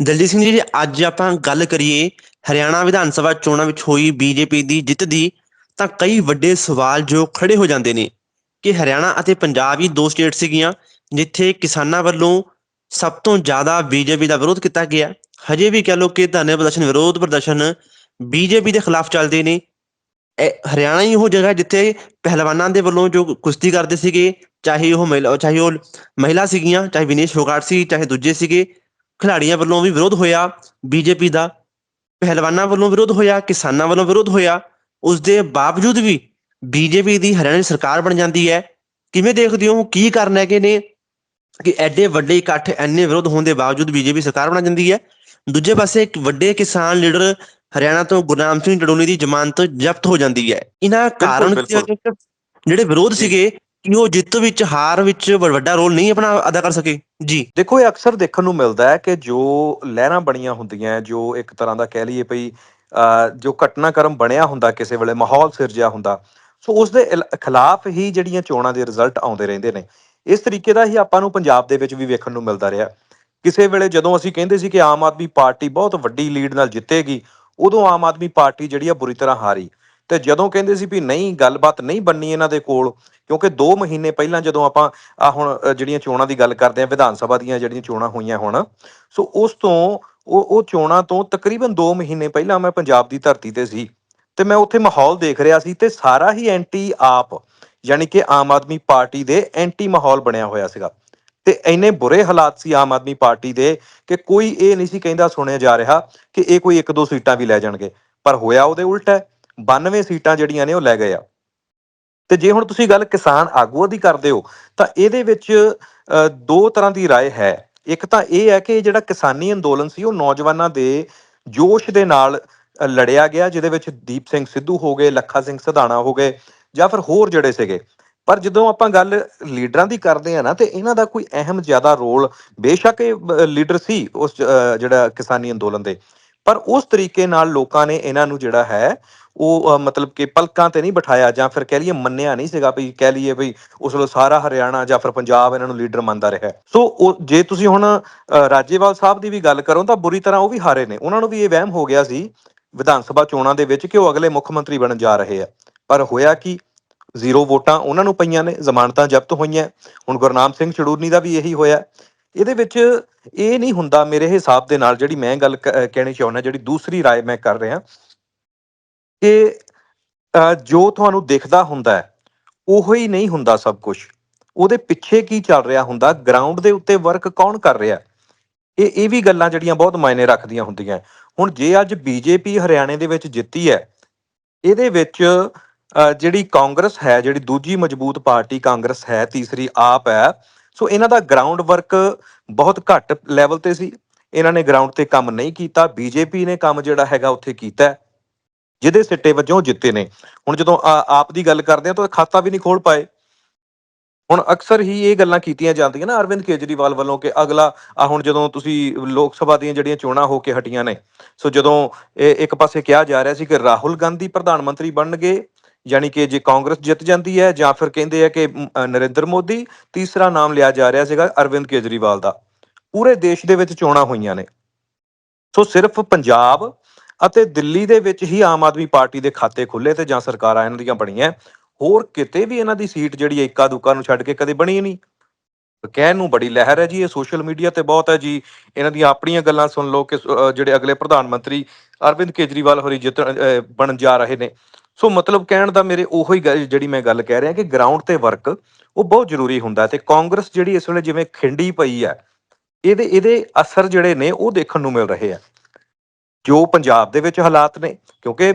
ਦਲਜੀਤ ਸਿੰਘ ਜੀ, ਜੇ ਅੱਜ ਆਪਾਂ ਗੱਲ ਕਰੀਏ ਹਰਿਆਣਾ ਵਿਧਾਨ ਸਭਾ ਚੋਣਾਂ ਵਿੱਚ ਹੋਈ ਬੀਜੇਪੀ ਦੀ ਜਿੱਤ ਦੀ, ਤਾਂ ਕਈ ਵੱਡੇ ਸਵਾਲ ਜੋ ਖੜੇ ਹੋ ਜਾਂਦੇ ਨੇ ਕਿ ਹਰਿਆਣਾ ਅਤੇ ਪੰਜਾਬ ਹੀ ਦੋ ਸਟੇਟ ਸੀਗੀਆਂ, ਜਿੱਥੇ ਕਿਸਾਨਾਂ ਵੱਲੋਂ ਸਭ ਤੋਂ ਜ਼ਿਆਦਾ ਬੀਜੇਪੀ ਦਾ ਵਿਰੋਧ ਕੀਤਾ ਗਿਆ। ਹਜੇ ਵੀ ਕਹਿ ਲਓ ਕਿ ਧਰਨੇ ਪ੍ਰਦਰਸ਼ਨ, ਵਿਰੋਧ ਪ੍ਰਦਰਸ਼ਨ ਬੀਜੇਪੀ ਦੇ ਖਿਲਾਫ ਚੱਲਦੇ ਨੇ। ਹਰਿਆਣਾ ਹੀ ਉਹ ਜਗ੍ਹਾ ਜਿੱਥੇ ਪਹਿਲਵਾਨਾਂ ਦੇ ਵੱਲੋਂ ਜੋ ਕੁਸ਼ਤੀ ਕਰਦੇ ਸੀਗੇ, ਚਾਹੇ ਉਹ ਮਹਿਲਾ, ਚਾਹੇ ਉਹ ਮਹਿਲਾ ਸੀਗੀਆਂ, ਚਾਹੇ ਵਿਨੇਸ਼ ਫੋਗਾਟ ਸੀ, ਚਾਹੇ ਦੂਜੇ ਸੀਗੇ ਖਿਡਾਰੀਆਂ ਵੱਲੋਂ ਵੀ ਵਿਰੋਧ ਹੋਇਆ ਬੀਜੇਪੀ ਦਾ ਪਹਿਲਵਾਨਾਂ ਵੱਲੋਂ ਵਿਰੋਧ ਹੋਇਆ ਕਿਸਾਨਾਂ ਵੱਲੋਂ ਵਿਰੋਧ ਹੋਇਆ ਉਸ ਦੇ ਬਾਵਜੂਦ ਵੀ ਬੀਜੇਪੀ ਦੀ ਹਰਿਆਣਾ ਦੀ ਸਰਕਾਰ ਬਣ ਜਾਂਦੀ ਹੈ ਕਿਵੇਂ ਦੇਖਦੇ ਹੋ ਕੀ ਕਾਰਨ ਹੈਗੇ ਨੇ ਕਿ ਐਡੇ ਵੱਡੇ ਇਕੱਠ ਐਨੇ ਵਿਰੋਧ ਹੋਣ ਦੇ ਬਾਵਜੂਦ ਬੀਜੇਪੀ ਸਰਕਾਰ ਬਣ ਜਾਂਦੀ ਹੈ ਦੂਜੇ ਪਾਸੇ ਇੱਕ ਵੱਡੇ ਕਿਸਾਨ ਲੀਡਰ ਹਰਿਆਣਾ ਤੋਂ ਗੁਰਨਾਮ ਸਿੰਘ ਟਡੋਨੀ ਦੀ ਜ਼ਮਾਨਤ ਜ਼ਬਤ ਹੋ ਜਾਂਦੀ ਹੈ ਇਹਨਾਂ ਕਾਰਨ। ਜਿਹੜੇ ਵਿਰੋਧ ਸੀਗੇ ਉਹ ਜਿੱਤ ਵਿੱਚ, ਹਾਰ ਵਿੱਚ ਵੱਡਾ ਰੋਲ ਨਹੀਂ ਆਪਣਾ ਅਦਾ ਕਰ ਸਕੇ? ਜੀ। ਦੇਖੋ, ਇਹ ਅਕਸਰ ਦੇਖਣ ਨੂੰ ਮਿਲਦਾ ਹੈ ਕਿ ਜੋ ਲਹਿਰਾਂ ਬਣੀਆਂ ਹੁੰਦੀਆਂ ਜੋ ਇੱਕ ਤਰ੍ਹਾਂ ਦਾ ਕਹਿ ਲਈਏ ਭਈ ਜੋ ਘਟਨਾਕ੍ਰਮ ਬਣਿਆ ਹੁੰਦਾ ਕਿਸੇ ਵੇਲੇ, ਮਾਹੌਲ ਸਿਰਜਿਆ ਹੁੰਦਾ, ਸੋ ਉਸ ਦੇ ਖਿਲਾਫ ਹੀ ਜਿਹੜੀਆਂ ਚੋਣਾਂ ਦੇ ਰਿਜ਼ਲਟ ਆਉਂਦੇ ਰਹਿੰਦੇ ਨੇ। ਇਸ ਤਰੀਕੇ ਦਾ ਹੀ ਆਪਾਂ ਨੂੰ ਪੰਜਾਬ ਦੇ ਵਿੱਚ ਵੀ ਵੇਖਣ ਨੂੰ ਮਿਲਦਾ ਰਿਹਾ। ਕਿਸੇ ਵੇਲੇ ਜਦੋਂ ਅਸੀਂ ਕਹਿੰਦੇ ਸੀ ਕਿ ਆਮ ਆਦਮੀ ਪਾਰਟੀ ਬਹੁਤ ਵੱਡੀ ਲੀਡ ਨਾਲ ਜਿੱਤੇਗੀ, ਉਦੋਂ ਆਮ ਆਦਮੀ ਪਾਰਟੀ ਜਿਹੜੀ ਆ ਬੁਰੀ ਤਰ੍ਹਾਂ ਹਾਰੀ। ਤੇ ਜਦੋਂ ਕਹਿੰਦੇ ਸੀ ਵੀ ਨਹੀਂ, ਗੱਲਬਾਤ ਨਹੀਂ ਬੰਨੀ ਇਹਨਾਂ ਦੇ ਕੋਲ, ਕਿਉਂਕਿ 2 ਮਹੀਨੇ ਪਹਿਲਾਂ ਜਦੋਂ ਆਪਾਂ ਆ ਹੁਣ ਜਿਹੜੀਆਂ ਚੋਣਾਂ ਦੀ ਗੱਲ ਕਰਦੇ ਆ ਵਿਧਾਨ ਸਭਾ ਦੀਆਂ ਜਿਹੜੀਆਂ ਚੋਣਾਂ ਹੋਈਆਂ ਹੁਣ, ਸੋ ਉਸ ਤੋਂ ਉਹ ਉਹ ਚੋਣਾਂ ਤੋਂ ਤਕਰੀਬਨ 2 ਮਹੀਨੇ ਪਹਿਲਾਂ ਮੈਂ ਪੰਜਾਬ ਦੀ ਧਰਤੀ ਤੇ ਸੀ ਤੇ ਮੈਂ ਉੱਥੇ ਮਾਹੌਲ ਦੇਖ ਰਿਹਾ ਸੀ ਤੇ ਸਾਰਾ ਹੀ ਐਂਟੀ ਆਪ ਯਾਨੀ ਕਿ ਆਮ ਆਦਮੀ ਪਾਰਟੀ ਦੇ ਐਂਟੀ ਮਾਹੌਲ ਬਣਿਆ ਹੋਇਆ ਸੀਗਾ। ਤੇ ਇੰਨੇ ਬੁਰੇ ਹਾਲਾਤ ਸੀ ਆਮ ਆਦਮੀ ਪਾਰਟੀ ਦੇ ਕਿ ਕੋਈ ਇਹ ਨਹੀਂ ਸੀ ਕਹਿੰਦਾ ਸੁਣਿਆ ਜਾ ਰਿਹਾ ਕਿ ਇਹ ਕੋਈ ਇੱਕ ਦੋ ਸੀਟਾਂ ਵੀ ਲੈ ਜਾਣਗੇ, ਪਰ ਹੋਇਆ ਉਹਦੇ ਉਲਟ ਹੈ। 92 ਸੀਟਾਂ ਜਿਹੜੀਆਂ ਨੇ ਉਹ ਲੈ ਗਏ ਆ ਤੇ ਜੇ ਹੁਣ ਤੁਸੀਂ ਗੱਲ ਕਿਸਾਨ ਆਗੂਆਂ ਦੀ ਕਰਦੇ ਹੋ ਤਾਂ ਇਹਦੇ ਵਿੱਚ ਅ, ਦੋ ਤਰ੍ਹਾਂ ਦੀ رائے ਹੈ ਇੱਕ ਤਾਂ ਇਹ ਹੈ ਕਿ ਜਿਹੜਾ ਕਿਸਾਨੀ ਅੰਦੋਲਨ ਸੀ ਉਹ ਨੌਜਵਾਨਾਂ ਦੇ ਜੋਸ਼ ਦੇ ਨਾਲ ਅ, ਲੜਿਆ ਗਿਆ ਜਿਹਦੇ ਵਿੱਚ ਦੀਪ ਸਿੰਘ ਸਿੱਧੂ ਹੋ ਗਏ ਲੱਖਾ ਸਿੰਘ ਸਧਾਣਾ ਹੋ ਗਏ ਜਾਂ ਫਿਰ ਹੋਰ ਜਿਹੜੇ ਸੀਗੇ ਪਰ ਜਦੋਂ ਆਪਾਂ ਗੱਲ ਲੀਡਰਾਂ ਦੀ ਕਰਦੇ ਆ ਨਾ ਤੇ ਇਹਨਾਂ ਦਾ ਕੋਈ ਅਹਿਮ ਜ਼ਿਆਦਾ ਰੋਲ ਬੇਸ਼ੱਕ ਇਹ ਲੀਡਰ ਸੀ ਉਸ ਅ, ਜਿਹੜਾ ਕਿਸਾਨੀ ਅੰਦੋਲਨ ਦੇ ਪਰ ਉਸ ਤਰੀਕੇ ਨਾਲ ਲੋਕਾਂ ਨੇ ਇਹਨਾਂ ਨੂੰ ਜਿਹੜਾ ਹੈ ਉਹ ਮਤਲਬ ਕਿ ਪਲਕਾਂ ਤੇ ਨਹੀਂ ਬਿਠਾਇਆ ਜਾਂ ਫਿਰ ਕਹਿ ਲਈਏ ਮੰਨਿਆ ਨਹੀਂ ਸੀਗਾ ਵੀ ਕਹਿ ਲਈਏ ਵੀ ਉਸ ਵੇਲੇ ਸਾਰਾ ਹਰਿਆਣਾ ਜਾਂ ਫਿਰ ਪੰਜਾਬ ਇਹਨਾਂ ਨੂੰ ਲੀਡਰ ਮੰਨਦਾ ਰਿਹਾ। ਸੋ ਉਹ ਜੇ ਤੁਸੀਂ ਹੁਣ ਅ, ਰਾਜੇਵਾਲ ਸਾਹਿਬ ਦੀ ਵੀ ਗੱਲ ਕਰੋ ਤਾਂ ਬੁਰੀ ਤਰ੍ਹਾਂ ਉਹ ਵੀ ਹਾਰੇ ਨੇ। ਉਹਨਾਂ ਨੂੰ ਵੀ ਇਹ ਵਹਿਮ ਹੋ ਗਿਆ ਸੀ ਵਿਧਾਨ ਸਭਾ ਚੋਣਾਂ ਦੇ ਵਿੱਚ ਕਿ ਉਹ ਅਗਲੇ ਮੁੱਖ ਮੰਤਰੀ ਬਣਨ ਜਾ ਰਹੇ ਆ। ਪਰ ਹੋਇਆ ਕੀ? ਜ਼ੀਰੋ ਵੋਟਾਂ ਉਹਨਾਂ ਨੂੰ ਪਈਆਂ ਨੇ ਜ਼ਮਾਨਤਾਂ ਜ਼ਬਤ ਹੋਈਆਂ। ਹੁਣ ਗੁਰਨਾਮ ਸਿੰਘ ਚੜੂਰਨੀ ਦਾ ਵੀ ਇਹੀ ਹੋਇਆ। ਇਹਦੇ ਵਿੱਚ ਇਹ ਨਹੀਂ ਹੁੰਦਾ ਮੇਰੇ ਹਿਸਾਬ ਦੇ ਨਾਲ ਜਿਹੜੀ ਮੈਂ ਗੱਲ ਕ- ਅ, ਕਹਿਣੀ ਚਾਹੁੰਦਾ ਜਿਹੜੀ ਦੂਸਰੀ رائے ਮੈਂ ਕਰ ਰਿਹਾ ਕਿ ਅ, ਜੋ ਤੁਹਾਨੂੰ ਦਿਖਦਾ ਹੁੰਦਾ ਹੈ ਉਹੋ ਹੀ ਨਹੀਂ ਹੁੰਦਾ ਸਭ ਕੁਝ ਉਹਦੇ ਪਿੱਛੇ ਕੀ ਚੱਲ ਰਿਹਾ ਹੁੰਦਾ ਗਰਾਊਂਡ ਦੇ ਉੱਤੇ ਵਰਕ ਕੌਣ ਕਰ ਰਿਹਾ ਇਹ ਇਹ ਵੀ ਗੱਲਾਂ ਜਿਹੜੀਆਂ ਬਹੁਤ ਮਾਇਨੇ ਰੱਖਦੀਆਂ ਹੁੰਦੀਆਂ ਹੁਣ ਜੇ ਅੱਜ ਬੀਜੇਪੀ ਹਰਿਆਣੇ ਦੇ ਵਿੱਚ ਜਿੱਤੀ ਹੈ ਇਹਦੇ ਵਿੱਚ ਅ, ਜਿਹੜੀ ਕਾਂਗਰਸ ਹੈ ਜਿਹੜੀ ਦੂਜੀ ਮਜ਼ਬੂਤ ਪਾਰਟੀ ਕਾਂਗਰਸ ਹੈ ਤੀਸਰੀ ਆਪ ਹੈ ਸੋ ਇਹਨਾਂ ਦਾ ਗਰਾਊਂਡ ਵਰਕ ਬਹੁਤ ਘੱਟ ਲੈਵਲ ਤੇ ਸੀ। ਇਹਨਾਂ ਨੇ ਗਰਾਊਂਡ ਤੇ ਕੰਮ ਨਹੀਂ ਕੀਤਾ। ਬੀਜੇਪੀ ਨੇ ਕੰਮ ਜਿਹੜਾ ਹੈਗਾ ਉੱਥੇ ਕੀਤਾ ਜਿਹਦੇ ਸਿੱਟੇ ਵਜੋਂ ਉਹ ਜਿੱਤੇ ਨੇ। ਹੁਣ ਜਦੋਂ ਆਪ ਦੀ ਗੱਲ ਕਰਦੇ ਆ ਤਾਂ ਖਾਤਾ ਵੀ ਨਹੀਂ ਖੋਲ ਪਾਏ। ਹੁਣ ਅਕਸਰ ਹੀ ਇਹ ਗੱਲਾਂ ਕੀਤੀਆਂ ਜਾਂਦੀਆਂ ਨਾ ਅਰਵਿੰਦ ਕੇਜਰੀਵਾਲ ਵੱਲੋਂ ਕਿ ਅਗਲਾ, ਆ ਹੁਣ ਜਦੋਂ ਤੁਸੀਂ ਲੋਕ ਸਭਾ ਦੀਆਂ ਜਿਹੜੀਆਂ ਚੋਣਾਂ ਹੋ ਕੇ ਹਟੀਆਂ ਨੇ, ਸੋ ਜਦੋਂ ਇਹ ਇੱਕ ਪਾਸੇ ਕਿਹਾ ਜਾ ਰਿਹਾ ਸੀ ਕਿ ਰਾਹੁਲ ਗਾਂਧੀ ਪ੍ਰਧਾਨ ਮੰਤਰੀ ਬਣਨਗੇ ਯਾਨੀ ਕਿ ਜੇ ਕਾਂਗਰਸ ਜਿੱਤ ਜਾਂਦੀ ਹੈ ਜਾਂ ਫਿਰ ਕਹਿੰਦੇ ਆ ਕਿ ਨਰਿੰਦਰ ਮੋਦੀ ਤੀਸਰਾ ਨਾਮ ਲਿਆ ਜਾ ਰਿਹਾ ਸੀਗਾ ਅਰਵਿੰਦ ਕੇਜਰੀਵਾਲ ਦਾ। ਪੂਰੇ ਦੇਸ਼ ਦੇ ਵਿੱਚ ਚੋਣਾਂ ਹੋਈਆਂ ਨੇ। ਸੋ ਸਿਰਫ ਪੰਜਾਬ ਅਤੇ ਦਿੱਲੀ ਦੇ ਵਿੱਚ ਹੀ ਆਮ ਆਦਮੀ ਪਾਰਟੀ ਦੇ ਖਾਤੇ ਖੁੱਲੇ ਤੇ ਜਾਂ ਸਰਕਾਰਾਂ ਇਹਨਾਂ ਦੀਆਂ ਬਣੀਆਂ। ਹੋਰ ਕਿਤੇ ਵੀ ਇਹਨਾਂ ਦੀ ਸੀਟ ਜਿਹੜੀ ਹੈ ਇੱਕਾ ਦੁੱਕਾ ਨੂੰ ਛੱਡ ਕੇ ਕਦੇ ਬਣੀ ਨਹੀਂ। ਕਹਿਣ ਨੂੰ ਬੜੀ ਲਹਿਰ ਹੈ ਜੀ, ਇਹ ਸੋਸ਼ਲ ਮੀਡੀਆ ਤੇ ਬਹੁਤ ਹੈ ਜੀ। ਇਹਨਾਂ ਦੀਆਂ ਆਪਣੀਆਂ ਗੱਲਾਂ ਸੁਣ ਲਓ ਕਿ ਜਿਹੜੇ ਅਗਲੇ ਪ੍ਰਧਾਨ ਮੰਤਰੀ ਅਰਵਿੰਦ ਕੇਜਰੀਵਾਲ ਹੋਰੀ ਜਿੱਤ ਬਣ ਜਾ ਰਹੇ ਨੇ। ਸੋ ਮਤਲਬ ਕਹਿਣ ਦਾ ਮੇਰੇ ਉਹੋ ਹੀ ਜਿਹੜੀ ਮੈਂ ਗੱਲ ਕਹਿ ਰਿਹਾ ਕਿ ਗਰਾਊਂਡ ਤੇ ਵਰਕ ਉਹ ਬਹੁਤ ਜ਼ਰੂਰੀ ਹੁੰਦਾ ਹੈ ਤੇ ਕਾਂਗਰਸ ਜਿਹੜੀ ਇਸ ਵੇਲੇ ਜਿਵੇਂ ਖਿੰਡੀ ਪਈ ਹੈ, ਇਹਦੇ ਇਹਦੇ ਅਸਰ ਜਿਹੜੇ ਨੇ ਉਹ ਦੇਖਣ ਨੂੰ ਮਿਲ ਰਹੇ ਆ। ਜੋ ਪੰਜਾਬ ਦੇ ਵਿੱਚ ਹਾਲਾਤ ਨੇ, ਕਿਉਂਕਿ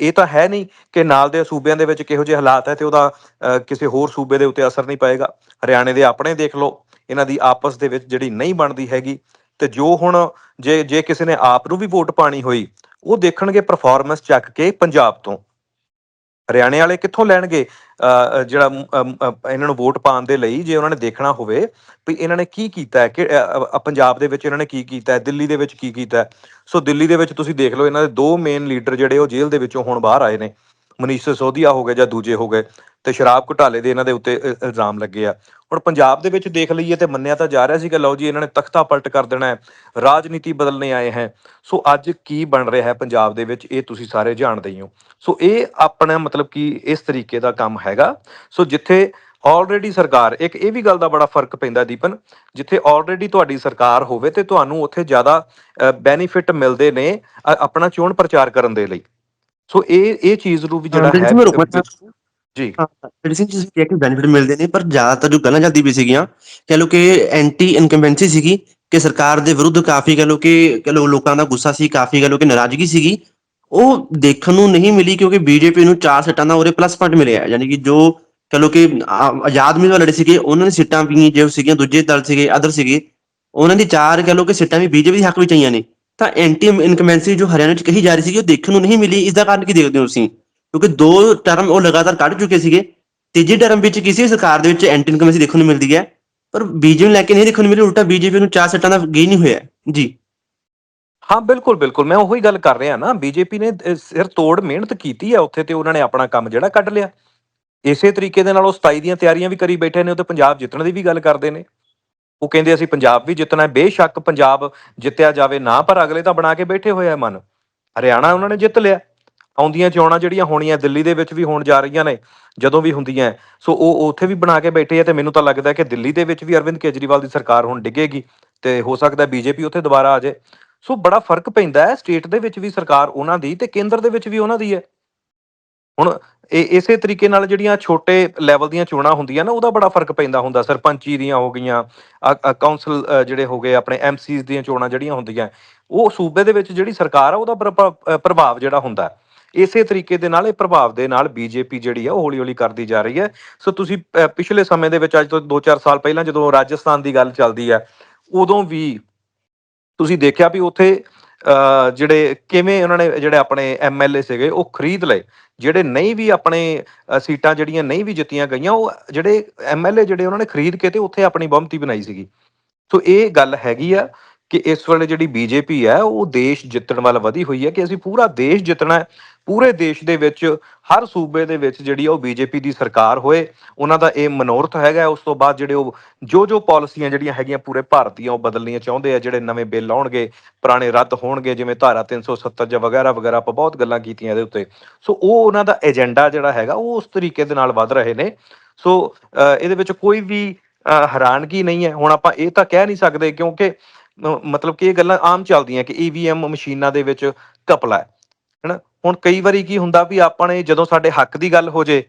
ਇਹ ਤਾਂ ਹੈ ਨਹੀਂ ਕਿ ਨਾਲ ਦੇ ਸੂਬਿਆਂ ਦੇ ਵਿੱਚ ਕਿਹੋ ਜਿਹੇ ਹਾਲਾਤ ਹੈ ਤੇ ਉਹਦਾ ਕਿਸੇ ਹੋਰ ਸੂਬੇ ਦੇ ਉੱਤੇ ਅਸਰ ਨਹੀਂ ਪਏਗਾ। ਹਰਿਆਣੇ ਦੇ ਆਪਣੇ ਦੇਖ ਲਓ, ਇਹਨਾਂ ਦੀ ਆਪਸ ਦੇ ਵਿੱਚ ਜਿਹੜੀ ਨਹੀਂ ਬਣਦੀ ਹੈਗੀ ਤੇ ਜੋ ਹੁਣ ਜੇ ਜੇ ਕਿਸੇ ਨੇ ਆਪ ਨੂੰ ਵੀ ਵੋਟ ਪਾਣੀ ਹੋਈ ਉਹ ਦੇਖਣਗੇ ਪਰਫਾਰਮੈਂਸ ਚੱਕ ਕੇ ਪੰਜਾਬ ਤੋਂ। ਹਰਿਆਣੇ ਵਾਲੇ ਕਿੱਥੋਂ ਲੈਣਗੇ? ਜਿਹੜਾ ਇਹਨਾਂ ਨੂੰ ਵੋਟ ਪਾਉਣ ਦੇ ਲਈ ਜੇ ਉਹਨਾਂ ਨੇ ਦੇਖਣਾ ਹੋਵੇ ਵੀ ਇਹਨਾਂ ਨੇ ਕੀ ਕੀਤਾ ਹੈ, ਕਿ ਪੰਜਾਬ ਦੇ ਵਿੱਚ ਇਹਨਾਂ ਨੇ ਕੀ ਕੀਤਾ ਹੈ, ਦਿੱਲੀ ਦੇ ਵਿੱਚ ਕੀ ਕੀਤਾ ਹੈ। ਸੋ ਦਿੱਲੀ ਦੇ ਵਿੱਚ ਤੁਸੀਂ ਦੇਖ ਲਓ ਇਹਨਾਂ ਦੇ ਦੋ ਮੇਨ ਲੀਡਰ ਜਿਹੜੇ ਉਹ ਜੇਲ੍ਹ ਦੇ ਵਿੱਚੋਂ ਹੁਣ ਬਾਹਰ ਆਏ ਨੇ। ਮਨੀਸ਼ ਸਿਸੋਦੀਆ ਹੋ ਗਏ ਜਾਂ ਦੂਜੇ ਹੋ ਗਏ। ਤੇ ਸ਼ਰਾਬ ਘੁਟਾਲੇ ਦੇ ਇਹਨਾਂ ਦੇ ਉੱਤੇ ਇਲਜ਼ਾਮ ਲੱਗੇ ਆ। ਹੁਣ ਪੰਜਾਬ ਦੇ ਵਿੱਚ ਦੇਖ ਲਈਏ ਤੇ ਮੰਨਿਆ ਤਾਂ ਜਾ ਰਿਹਾ ਸੀ ਕਿ ਲਓ ਜੀ ਇਹਨਾਂ ਨੇ ਤਖਤਾ ਪਲਟ ਕਰ ਦੇਣਾ ਹੈ ਰਾਜਨੀਤੀ ਬਦਲਨੇ ਆਏ ਹੈ। ਸੋ ਅੱਜ ਕੀ ਬਣ ਰਿਹਾ ਹੈ ਪੰਜਾਬ ਦੇ ਵਿੱਚ ਇਹ ਤੁਸੀਂ ਸਾਰੇ ਜਾਣਦੇ ਹੀ ਹੋ। ਸੋ ਇਹ ਆਪਣਾ ਮਤਲਬ ਕਿ ਇਸ ਤਰੀਕੇ ਦਾ ਕੰਮ ਹੈਗਾ। ਸੋ ਜਿੱਥੇ ਆਲਰੇਡੀ ਸਰਕਾਰ ਇੱਕ ਇਹ ਵੀ ਗੱਲ ਦਾ ਬੜਾ ਫ਼ਰਕ ਪੈਂਦਾ ਦੀਪਨ ਜਿੱਥੇ ਆਲਰੇਡੀ ਤੁਹਾਡੀ ਸਰਕਾਰ ਹੋਵੇ ਤੇ ਤੁਹਾਨੂੰ ਉੱਥੇ ਜ਼ਿਆਦਾ ਬੈਨੀਫਿਟ ਮਿਲਦੇ ਨੇ ਆਪਣਾ ਚੋਣ ਪ੍ਰਚਾਰ ਕਰਨ ਦੇ ਲਈ। ਸੋ ਇਹ ਇਹ ਚੀਜ਼ ਨੂੰ ਵੀ ਜਿਹੜਾ ਹੈ ਜੀ। ਜਿਹੜੀ ਸਿੰਘ ਕਿ ਬੈਨੀਫਿਟ ਮਿਲਦੇ ਨੇ ਪਰ ਜ਼ਿਆਦਾਤਰ ਜੋ ਗੱਲਾਂ ਚੱਲਦੀ ਪਈ ਸੀਗੀਆਂ, ਕਹ ਲੋ ਕਿ ਐਂਟੀ ਇਨਕੰਬੈਂਸੀ ਸੀਗੀ, ਕਿ ਸਰਕਾਰ ਦੇ ਵਿਰੁੱਧ ਕਾਫੀ ਕਹ ਲੋ ਕਿ, ਕਹ ਲੋ ਲੋਕਾਂ ਦਾ ਗੁੱਸਾ ਸੀ, ਕਾਫੀ ਕਹ ਲੋ ਕਿ ਨਾਰਾਜ਼ਗੀ ਸੀਗੀ, ਉਹ ਦੇਖਣ ਨੂੰ ਨਹੀਂ ਮਿਲੀ ਕਿਉਂਕਿ ਬੀਜੇਪੀ ਨੂੰ ਚਾਰ ਸੀਟਾਂ ਦਾ ਉਹਦੇ ਪਲੱਸ ਪੁਆਇੰਟ ਮਿਲਿਆ, ਯਾਨੀ ਕਿ ਜੋ ਕਹ ਲੋ ਕਿ ਆਜ਼ਾਦ ਉਮੀਦਵਾਰ ਲੜੇ ਸੀਗੇ, ਉਹਨਾਂ ਦੀ ਸੀਟਾਂ ਵੀ, ਜੋ ਸੀਗੀਆਂ, ਦੂਜੇ ਦਲ ਸੀਗੇ ਅਦਰ ਸੀਗੇ, ਉਹਨਾਂ ਦੀ ਚਾਰ ਕਹ ਲੋ ਕਿ ਸੀਟਾਂ ਵੀ ਬੀਜੇਪੀ ਦੇ ਹੱਕ ਵਿੱਚ ਆਈਆਂ ਨੇ। ਤਾਂ ਐਂਟੀ ਇਨਕੰਬੈਂਸੀ ਜੋ ਹਰਿਆਣਾ ਵਿੱਚ ਕਹੀ ਜਾ ਰਹੀ ਸੀਗੀ, ਉਹ ਦੇਖਣ ਨੂੰ ਨਹੀਂ ਮਿਲੀ, ਇਸ ਦਾ ਕਾਰਨ ਕੀ ਦੇਖਦੇ ਹੋ ਤੁਸੀਂ? ਕਿਉਂਕਿ ਦੋ ਟਰਮ ਉਹ ਲਗਾਤਾਰ ਕੱਢ ਚੁੱਕੇ ਸੀਗੇ। ਤੀਜੀ ਟਰਮ ਵਿੱਚ ਕਿਸੇ ਸਰਕਾਰ ਦੇ ਵਿੱਚ ਐਂਟੀ ਇਨਕਮੈਂਸੀ ਦੇਖਣ ਨੂੰ ਮਿਲਦੀ ਹੈ। ਪਰ ਬੀਜੇਪੀ ਨੂੰ ਲੈ ਕੇ ਨਹੀਂ ਦੇਖਣ ਨੂੰ ਮਿਲੀ, ਉਲਟਾ ਬੀਜੇਪੀ ਨੂੰ ਚਾਰ ਸੀਟਾਂ ਦਾ ਗੇਨ ਹੀ ਹੋਇਆ। ਜੀ। ਹਾਂ, ਬਿਲਕੁਲ ਬਿਲਕੁਲ। ਮੈਂ ਉਹੀ ਗੱਲ ਕਰ ਰਿਹਾ ਨਾ ਬੀਜੇਪੀ ਨੇ ਸਿਰ ਤੋੜ ਮਿਹਨਤ ਕੀਤੀ ਹੈ ਉੱਥੇ ਤੇ ਉਹਨਾਂ ਨੇ ਆਪਣਾ ਕੰਮ ਜਿਹੜਾ ਕੱਢ ਲਿਆ। ਇਸੇ ਤਰੀਕੇ ਦੇ ਨਾਲ ਉਹ 27 ਦੀਆਂ ਤਿਆਰੀਆਂ ਵੀ ਕਰੀ ਬੈਠੇ ਨੇ, ਉਹ ਤੇ ਪੰਜਾਬ ਜਿੱਤਣ ਦੀ ਵੀ ਗੱਲ ਕਰਦੇ ਨੇ। ਉਹ ਕਹਿੰਦੇ ਅਸੀਂ ਪੰਜਾਬ ਵੀ ਜਿੱਤਣਾ ਹੈ, ਬੇਸ਼ੱਕ ਪੰਜਾਬ ਜਿੱਤਿਆ ਜਾਵੇ ਨਾ, ਪਰ ਅਗਲੇ ਤਾਂ ਬਣਾ ਕੇ ਬੈਠੇ ਹੋਏ ਆ ਮਨ। ਹਰਿਆਣਾ ਉਹਨਾਂ ਨੇ ਜਿੱਤ ਲਿਆ। ਆਉਂਦੀਆਂ ਚੋਣਾਂ ਜਿਹੜੀਆਂ ਹੋਣੀਆਂ ਦਿੱਲੀ ਦੇ ਵਿੱਚ ਵੀ ਹੋਣ ਜਾ ਰਹੀਆਂ ਨੇ, ਜਦੋਂ ਵੀ ਹੁੰਦੀਆਂ ਸੋ ਉਹ ਉੱਥੇ ਵੀ ਬਣਾ ਕੇ ਬੈਠੇ ਆ ਤੇ ਮੈਨੂੰ ਤਾਂ ਲੱਗਦਾ ਕਿ ਦਿੱਲੀ ਦੇ ਵਿੱਚ ਵੀ ਅਰਵਿੰਦ ਕੇਜਰੀਵਾਲ ਦੀ ਸਰਕਾਰ ਹੁਣ ਡਿੱਗੇਗੀ ਤੇ ਹੋ ਸਕਦਾ ਬੀਜੇਪੀ ਉੱਥੇ ਦੁਬਾਰਾ ਆ ਜਾਏ। ਸੋ ਬੜਾ ਫ਼ਰਕ ਪੈਂਦਾ ਹੈ ਸਟੇਟ ਦੇ ਵਿੱਚ ਵੀ ਸਰਕਾਰ ਉਹਨਾਂ ਦੀ ਤੇ ਕੇਂਦਰ ਦੇ ਵਿੱਚ ਵੀ ਉਹਨਾਂ ਦੀ ਹੈ ਹੁਣ ਇਹ ਇਸੇ ਤਰੀਕੇ ਨਾਲ ਜਿਹੜੀਆਂ ਛੋਟੇ ਲੈਵਲ ਦੀਆਂ ਚੋਣਾਂ ਹੁੰਦੀਆਂ ਨਾ, ਉਹਦਾ ਬੜਾ ਫ਼ਰਕ ਪੈਂਦਾ ਹੁੰਦਾ, ਸਰਪੰਚੀ ਦੀਆਂ ਹੋ ਗਈਆਂ, ਅ- ਅ- ਕਾਉਂਸਲ ਜਿਹੜੇ ਹੋ ਗਏ ਆਪਣੇ ਐਮਸੀਜ਼ ਦੀਆਂ ਚੋਣਾਂ ਜਿਹੜੀਆਂ ਹੁੰਦੀਆਂ, ਉਹ ਸੂਬੇ ਦੇ ਵਿੱਚ ਜਿਹੜੀ ਸਰਕਾਰ ਆ, ਉਹਦਾ ਪ੍ਰ- ਪ੍ਰਭਾਵ ਜਿਹੜਾ ਹੁੰਦਾ। ਇਸੇ ਤਰੀਕੇ ਦੇ ਨਾਲ ਇਹ ਪ੍ਰਭਾਵ ਦੇ ਨਾਲ ਬੀਜੇਪੀ ਜਿਹੜੀ ਆ ਉਹ ਹੌਲੀ ਹੌਲੀ ਕਰਦੀ ਜਾ ਰਹੀ ਹੈ। ਸੋ ਤੁਸੀਂ ਪਿਛਲੇ ਸਮੇਂ ਦੇ ਵਿੱਚ ਅੱਜ ਤੋਂ 2-4 ਸਾਲ ਪਹਿਲਾਂ ਜਦੋਂ ਰਾਜਸਥਾਨ ਦੀ ਗੱਲ ਚੱਲਦੀ ਹੈ ਉਦੋਂ ਵੀ ਤੁਸੀਂ ਦੇਖਿਆ ਵੀ ਉੱਥੇ ਅ, ਜਿਹੜੇ ਕਿਵੇਂ ਉਹਨਾਂ ਨੇ ਜਿਹੜੇ ਆਪਣੇ ਐਮਐਲਏ ਸੀਗੇ ਉਹ ਖਰੀਦ ਲਏ। ਜਿਹੜੇ ਨਹੀਂ ਵੀ ਆਪਣੇ ਸੀਟਾਂ ਜਿਹੜੀਆਂ ਨਹੀਂ ਵੀ ਜਿੱਤੀਆਂ ਗਈਆਂ ਉਹ ਜਿਹੜੇ ਐਮਐਲਏ ਜਿਹੜੇ ਉਹਨਾਂ ਨੇ ਖਰੀਦ ਕੇ ਤੇ ਉੱਥੇ ਆਪਣੀ ਬਹੁਮਤੀ ਬਣਾਈ ਸੀਗੀ। ਸੋ ਇਹ ਗੱਲ ਹੈਗੀ ਆ ਕਿ ਇਸ ਵੇਲੇ ਜਿਹੜੀ ਬੀਜੇਪੀ ਹੈ ਉਹ ਦੇਸ਼ ਜਿੱਤਣ ਵੱਲ ਵਧੀ ਹੋਈ ਹੈ ਕਿ ਅਸੀਂ ਪੂਰਾ ਦੇਸ਼ ਜਿੱਤਣਾ ਹੈ ਪੂਰੇ ਦੇਸ਼ ਦੇ ਵਿੱਚ ਹਰ ਸੂਬੇ ਦੇ ਵਿੱਚ ਜਿਹੜੀ ਆ ਉਹ ਬੀਜੇਪੀ ਦੀ ਸਰਕਾਰ ਹੋਏ ਉਹਨਾਂ ਦਾ ਇਹ ਮਨੋਰਥ ਹੈਗਾ ਉਸ ਤੋਂ ਬਾਅਦ ਜਿਹੜੇ ਉਹ ਜੋ ਜੋ ਪਾਲਿਸੀਆਂ ਜਿਹੜੀਆਂ ਹੈਗੀਆਂ ਪੂਰੇ ਭਾਰਤ ਦੀਆਂ ਉਹ ਬਦਲਣੀਆਂ ਚਾਹੁੰਦੇ ਆ ਜਿਹੜੇ ਨਵੇਂ ਬਿੱਲ ਆਉਣਗੇ ਪੁਰਾਣੇ ਰੱਦ ਹੋਣਗੇ ਜਿਵੇਂ ਧਾਰਾ 370 ਜਾਂ ਵਗੈਰਾ ਵਗੈਰਾ ਆਪਾਂ ਬਹੁਤ ਗੱਲਾਂ ਕੀਤੀਆਂ ਇਹਦੇ ਉੱਤੇ। ਸੋ ਉਹ ਉਹਨਾਂ ਦਾ ਏਜੰਡਾ ਜਿਹੜਾ ਹੈਗਾ ਉਹ ਉਸ ਤਰੀਕੇ ਦੇ ਨਾਲ ਵੱਧ ਰਹੇ ਨੇ। ਸੋ ਇਹਦੇ ਵਿੱਚ ਕੋਈ ਵੀ ਅ, ਹੈਰਾਨਗੀ ਨਹੀਂ ਹੈ। ਹੁਣ ਆਪਾਂ ਇਹ ਤਾਂ ਕਹਿ ਨਹੀਂ ਸਕਦੇ ਕਿਉਂਕਿ ਮਤਲਬ ਕਿ ਇਹ ਗੱਲਾਂ ਆਮ ਚੱਲਦੀਆਂ ਕਿ ਈਵੀਐਮ ਮਸ਼ੀਨਾਂ ਦੇ ਵਿੱਚ ਘਪਲਾ ਹੈ, ਹੈਨਾ? ਹੁਣ ਕਈ ਵਾਰੀ ਕੀ ਹੁੰਦਾ ਵੀ ਆਪਾਂ ਨੇ ਜਦੋਂ ਸਾਡੇ ਹੱਕ ਦੀ ਗੱਲ ਹੋ ਜੇ,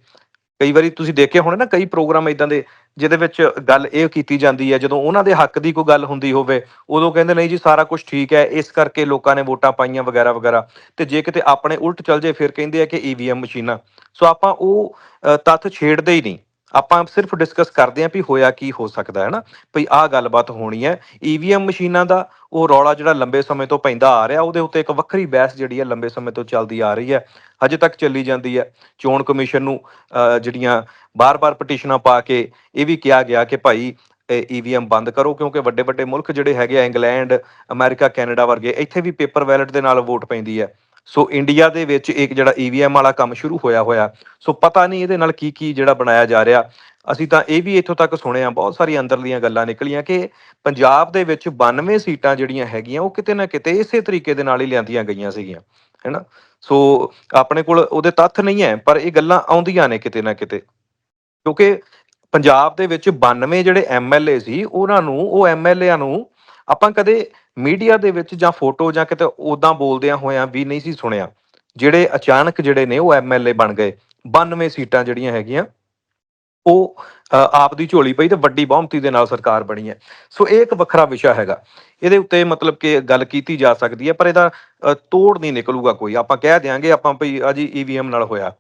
ਕਈ ਵਾਰੀ ਤੁਸੀਂ ਦੇਖੇ ਹੋਣੇ ਨਾ, ਕਈ ਪ੍ਰੋਗਰਾਮ ਇਦਾਂ ਦੇ ਜਿਹਦੇ ਵਿੱਚ ਗੱਲ ਇਹ ਕੀਤੀ ਜਾਂਦੀ ਹੈ, ਜਦੋਂ ਉਹਨਾਂ ਦੇ ਹੱਕ ਦੀ ਕੋਈ ਗੱਲ ਹੁੰਦੀ ਹੋਵੇ, ਉਦੋਂ ਕਹਿੰਦੇ ਨਹੀਂ ਜੀ ਸਾਰਾ ਕੁਝ ਠੀਕ ਹੈ, ਇਸ ਕਰਕੇ ਲੋਕਾਂ ਨੇ ਵੋਟਾਂ ਪਾਈਆਂ ਵਗੈਰਾ ਵਗੈਰਾ। ਤੇ ਜੇ ਕਿਤੇ ਆਪਣੇ ਉਲਟ ਚੱਲ ਜੇ, ਫਿਰ ਕਹਿੰਦੇ ਆ ਕਿ ਈਵੀਐਮ ਮਸ਼ੀਨਾਂ। ਸੋ ਆਪਾਂ ਉਹ ਤੱਥ ਛੇੜਦੇ ਹੀ ਨਹੀਂ। ਆਪਾਂ ਸਿਰਫ ਡਿਸਕਸ ਕਰਦੇ ਆਂ ਵੀ ਹੋਇਆ ਕੀ ਹੋ ਸਕਦਾ ਹੈ ਨਾ, ਭਈ ਆਹ ਗੱਲਬਾਤ ਹੋਣੀ ਹੈ ਈਵੀਐਮ ਮਸ਼ੀਨਾਂ ਦਾ ਉਹ ਰੌਲਾ ਜਿਹੜਾ ਲੰਬੇ ਸਮੇਂ ਤੋਂ ਪੈਂਦਾ ਆ ਰਿਹਾ, ਉਹਦੇ ਉੱਤੇ ਇੱਕ ਵੱਖਰੀ ਬਹਿਸ ਜਿਹੜੀ ਹੈ ਲੰਬੇ ਸਮੇਂ ਤੋਂ ਚੱਲਦੀ ਆ ਰਹੀ ਹੈ, ਹਜੇ ਤੱਕ ਚੱਲੀ ਜਾਂਦੀ ਹੈ। ਚੋਣ ਕਮਿਸ਼ਨ ਨੂੰ ਜਿਹੜੀਆਂ ਬਾਰ-ਬਾਰ ਪਟੀਸ਼ਨਾਂ ਪਾ ਕੇ ਇਹ ਵੀ ਕਿਹਾ ਗਿਆ ਕਿ ਭਾਈ ਈਵੀਐਮ ਬੰਦ ਕਰੋ, ਕਿਉਂਕਿ ਵੱਡੇ ਵੱਡੇ ਮੁਲਕ ਜਿਹੜੇ ਹੈਗੇ ਆ, ਇੰਗਲੈਂਡ, ਅਮਰੀਕਾ, ਕੈਨੇਡਾ ਵਰਗੇ, ਇੱਥੇ ਵੀ ਪੇਪਰ ਵੈਲਟ ਦੇ ਨਾਲ ਵੋਟ ਪੈਂਦੀ ਹੈ। ਸੋ ਇੰਡੀਆ ਦੇ ਵਿੱਚ ਇੱਕ ਜਿਹੜਾ ਈਵੀਐਮ ਵਾਲਾ ਕੰਮ ਸ਼ੁਰੂ ਹੋਇਆ ਹੋਇਆ। ਸੋ ਪਤਾ ਨਹੀਂ ਇਹਦੇ ਨਾਲ ਕੀ ਕੀ ਜਿਹੜਾ ਬਣਾਇਆ ਜਾ ਰਿਹਾ। ਅਸੀਂ ਤਾਂ ਇਹ ਵੀ ਇੱਥੋਂ ਤੱਕ ਸੁਣਿਆ, ਬਹੁਤ ਸਾਰੀ ਅੰਦਰਲੀਆਂ ਗੱਲਾਂ ਨਿਕਲੀਆਂ ਕਿ ਪੰਜਾਬ ਦੇ ਵਿੱਚ 92 ਸੀਟਾਂ ਜਿਹੜੀਆਂ ਹੈਗੀਆਂ, ਉਹ ਕਿਤੇ ਨਾ ਕਿਤੇ ਇਸੇ ਤਰੀਕੇ ਦੇ ਨਾਲ ਹੀ ਲਿਆਂਦੀਆਂ ਗਈਆਂ ਸੀਗੀਆਂ, ਹੈਨਾ? ਸੋ ਆਪਣੇ ਕੋਲ ਉਹਦੇ ਤੱਥ ਨਹੀਂ ਹੈ, ਪਰ ਇਹ ਗੱਲਾਂ ਆਉਂਦੀਆਂ ਨੇ ਕਿਤੇ ਨਾ ਕਿਤੇ। ਕਿਉਂਕਿ ਪੰਜਾਬ ਦੇ ਵਿੱਚ 92 ਜਿਹੜੇ ਐਮਐਲਏ ਸੀ, ਉਹਨਾਂ ਨੂੰ, ਉਹ ਐਮਐਲਏਆਂ ਨੂੰ ਆਪਾਂ ਕਦੇ ਮੀਡੀਆ ਦੇ ਵਿੱਚ ਜਾਂ ਫੋਟੋ ਜਾਂ ਕਿਤੇ ਉਦਾਂ ਬੋਲਦਿਆਂ ਹੋਇਆਂ ਵੀ ਨਹੀਂ ਸੀ ਸੁਣਿਆ। ਜਿਹੜੇ ਅਚਾਨਕ ਜਿਹੜੇ ਨੇ ਉਹ ਐਮਐਲਏ ਬਣ ਗਏ। 92 ਸੀਟਾਂ ਜਿਹੜੀਆਂ ਹੈਗੀਆਂ, ਉਹ ਆਪ ਦੀ ਝੋਲੀ ਪਈ ਤੇ ਵੱਡੀ ਬਹੁਮਤੀ ਦੇ ਨਾਲ ਸਰਕਾਰ ਬਣੀ ਹੈ। ਸੋ ਇਹ ਇੱਕ ਵੱਖਰਾ ਵਿਸ਼ਾ ਹੈਗਾ। ਇਹਦੇ ਉੱਤੇ ਮਤਲਬ ਕਿ ਗੱਲ ਕੀਤੀ ਜਾ ਸਕਦੀ ਹੈ, ਪਰ ਇਹਦਾ ਤੋੜ ਨਹੀਂ ਨਿਕਲੂਗਾ ਕੋਈ। ਆਪਾਂ ਕਹਿ ਦਿਆਂਗੇ, ਆਪਾਂ ਭਈ ਆ ਈਵੀਐਮ ਨਾਲ ਹੋਇਆ।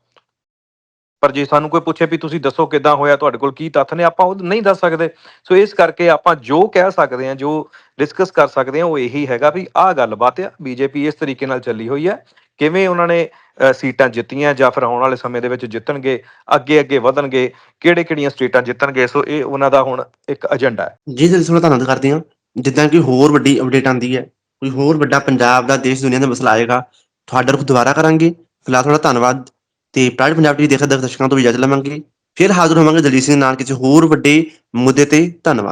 ਪਰ ਜੇ ਸਾਨੂੰ ਕੋਈ ਪੁੱਛੇ ਵੀ ਤੁਸੀਂ ਦੱਸੋ ਕਿਦਾਂ ਹੋਇਆ ਤੁਹਾਡੇ ਕੋਲ ਕੀ ਤੱਥ ਨੇ, ਆਪਾਂ ਉਹ ਨਹੀਂ ਦੱਸ ਸਕਦੇ। ਸੋ ਇਸ ਕਰਕੇ ਆਪਾਂ ਜੋ ਕਹਿ ਸਕਦੇ ਹਾਂ, ਜੋ ਡਿਸਕਸ ਕਰ ਸਕਦੇ ਹਾਂ, ਉਹ ਇਹੀ ਹੈਗਾ ਵੀ ਆਹ ਗੱਲਬਾਤ ਆ ਬੀਜੇਪੀ ਇਸ ਤਰੀਕੇ ਨਾਲ ਚੱਲੀ ਹੋਈ ਹੈ ਕਿਵੇਂ ਉਹਨਾਂ ਨੇ ਸੀਟਾਂ ਜਿੱਤੀਆਂ ਜਾਂ ਫਿਰ ਆਉਣ ਵਾਲੇ ਸਮੇਂ ਦੇ ਵਿੱਚ ਜਿੱਤਣਗੇ ਅੱਗੇ ਅੱਗੇ ਵਧਣਗੇ ਕਿਹੜੇ ਕਿਹੜੀਆਂ ਸਟੇਟਾਂ ਜਿੱਤਣਗੇ, ਸੋ ਇਹ ਉਹਨਾਂ ਦਾ ਹੁਣ ਇੱਕ ਏਜੰਡਾ ਹੈ। ਜੀ ਦਰਸ਼ਕੋ ਧੰਨਵਾਦ ਕਰਦੇ ਹਾਂ, ਜਿੱਦਾਂ ਕਿ ਹੋਰ ਵੱਡੀ ਅਪਡੇਟ ਆਂਦੀ ਹੈ, ਕੋਈ ਹੋਰ ਵੱਡਾ ਪੰਜਾਬ ਦਾ, ਦੇਸ਼, ਦੁਨੀਆ ਦਾ ਮਸਲਾ ਆਏਗਾ, ਤੁਹਾਡਾ ਰੁਖ ਦੁਬਾਰਾ ਕਰਾਂਗੇ। ਫਿਲਹਾਲ ਤੁਹਾਡਾ ਧੰਨਵਾਦ। ਤੇ ਪ੍ਰਾਈਡ ਪੰਜਾਬ ਟੀਵੀ ਦੇਖਦੇ ਦਰਸ਼ਕਾਂ ਤੋਂ ਵੀ ਇਜਾਜ਼ਤ ਲਵਾਂਗੇ। ਫਿਰ ਹਾਜ਼ਰ ਹੋਵਾਂਗੇ ਦਲਜੀਤ ਸਿੰਘ ਨਾਲ ਕਿਸੇ ਹੋਰ ਵੱਡੇ ਮੁੱਦੇ ਤੇ। ਧੰਨਵਾਦ।